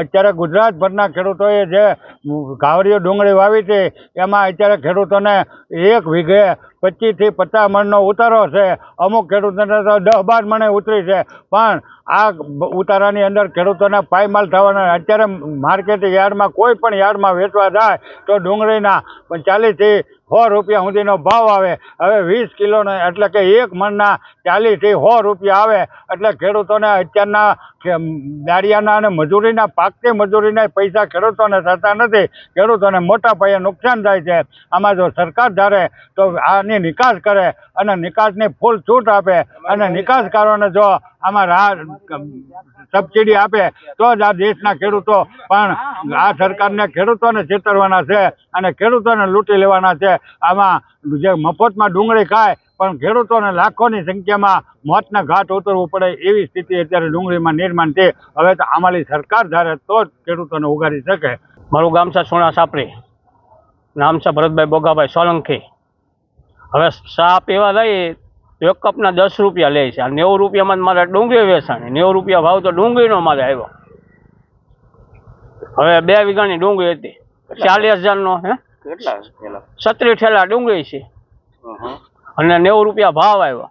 અત્યારે ગુજરાતભરના ખેડૂતોએ જે ઘાવરીઓ ડુંગળી વાવી છે, એમાં અત્યારે ખેડૂતોને એક વીઘે પચીસથી પચાસ મણનો ઉતારો છે. અમુક ખેડૂતોને તો દસ બાર મણે ઉતરી છે. પણ આ ઉતારાની અંદર ખેડૂતોને પાયમાલ થવાના અત્યારે માર્કેટ યાર્ડમાં કોઈ પણ યાર્ડમાં વેચવા જાય તો ડુંગળીના ચાલીસથી સો રૂપિયા સુધીનો ભાવ આવે. હવે વીસ કિલોનો એટલે કે એક મણના ચાલીસથી સો રૂપિયા આવે. એટલે ખેડૂતોને અત્યારના દાળિયાના અને મજૂરીના પાકતી મજૂરીના પૈસા ખેડૂતોને થતા નથી. ખેડૂતોને મોટા પાયે નુકસાન થાય છે. આમાં જો સરકાર ધારે તો આની નિકાસ કરે અને નિકાસની ફૂલ છૂટ આપે. અને નિકાસકારોને જો આમાં રાહ સબસિડી આપે તો જ આ દેશના ખેડૂતો, પણ આ સરકારને ખેડૂતોને છેતરવાના છે અને ખેડૂતોને લૂંટી લેવાના છે. આમાં જે મફતમાં ડુંગળી ખાય, પણ ખેડૂતોને લાખોની સંખ્યામાં મોતના ઘાટ ઉતરવું પડે એવી સ્થિતિ અત્યારે ડુંગળીમાં નિર્માણ છે. હવે તો આમાંની સરકાર ધારે તો જ ખેડૂતોને ઉગાડી શકે. મારું ગામ છે સોના સાપરી. નામ છે ભરતભાઈ બોગાભાઈ સોલંકી. હવે સાપ એવા લઈએ એક કપના દસ રૂપિયા લે છે. આ નેવું રૂપિયામાં મારે ડુંગળી વેચાણી. નેવું રૂપિયા ભાવ તો ડુંગળીનો મારે આવ્યો. હવે બે વીઘાની ડુંગળી હતી. ચાલીસ હજારનો હે? કેટલા સત્રી ઠેલા ડુંગળી છે. અને નેવું રૂપિયા ભાવ આવ્યો.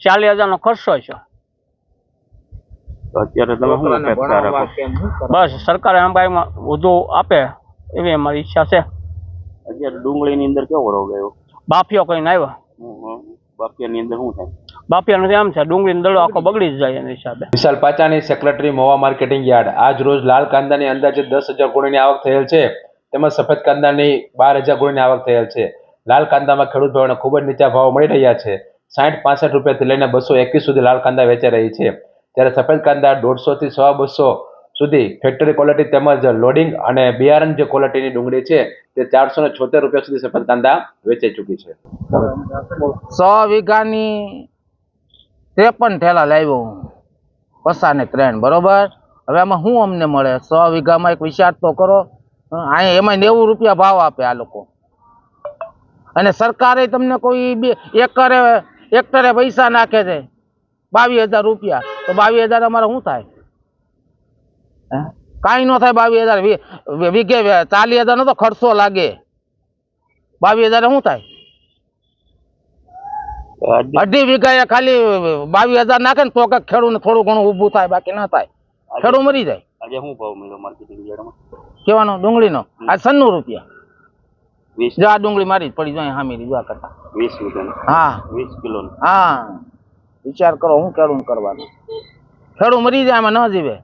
ચાલીસ હજારનો ખર્ચો છે અત્યારે તમે બસ સરકારે આમ ભાઈમાં વધુ આપે એવી અમારી ઈચ્છા છે. અત્યારે ડુંગળીની અંદર કેવો રોગ આવ્યો? બાફિયો કહીને આવ્યો. બાફિયાની અંદર શું થાય? બાફિયાનું આમ છે ડુંગળીનો દડો આખો બગડી જ જાય એના હિસાબે. Vishal Pachani secretary Mova marketing yard. આજ રોજ લાલ કાંદાની અંદાજે દસ હજાર ગુણીની આવક થયેલ છે. તેમજ સફેદ કાંદાની બાર હજાર ગુણીની આવક થયેલ છે. લાલ કાંદામાં ખેડૂત ભાઈઓને ખૂબ જ નીચા ભાવ મળી રહ્યા છે. સાઠ પાસઠ રૂપિયાથી લઈને બસો એકવીસ સુધી લાલ કાંદા વેચાઈ રહી છે. જ્યારે સફેદ કાંદા દોઢસોથી સવા બસો સુધી ફેક્ટરી ક્વોલિટી તેમજ લોડિંગ અને બિયારણ જે ક્વોલિટીની ડુંગળી છે, તે ચારસો ને છોતેર રૂપિયા સુધી સફેદ કાંદા વેચાઈ ચૂકી છે. સો વીઘાની ત્રેપન ઠેલા લાવ્યો હું. પસાને ત્રણ, બરોબર? હવે આમાં શું અમને મળે? સો વીઘામાં એક વિચાર તો કરો. અહીંયા એમાં નેવું રૂપિયા ભાવ આપે આ લોકો. અને સરકારે તમને કોઈ બે, એકરે એક્ટરે પૈસા નાખે છે. બાવીસ હજાર રૂપિયા. તો બાવીસ હજાર અમારે શું થાય? કાંઈ ન થાય બાવીસ હજાર. વીઘે ચાલીસ હજારનો તો ખર્ચો લાગે. બાવીસ હજાર શું થાય? અઢી વીઘા ખાલી બાવીસ હજાર નાખે ને તો કાંઈક ખેડૂત થોડું ઘણું ઊભું થાય બાકી ના થાય. ખેડૂત મરી જાય. આજે શું ભાવ મળ્યો માર્કેટિંગ યાર્ડમાં? કેવાનો? ડુંગળીનો? આ સન્નું રૂપિયા. વીસ. જો આ ડુંગળી મારી જ પડી જાય હામી જોવા કરતા. વીસ રૂપિયા હા. વીસ કિલો હા. વિચાર કરો હું ખેડૂત કરવાનું. ખેડૂત મરી જાય આમાં ન જીવે.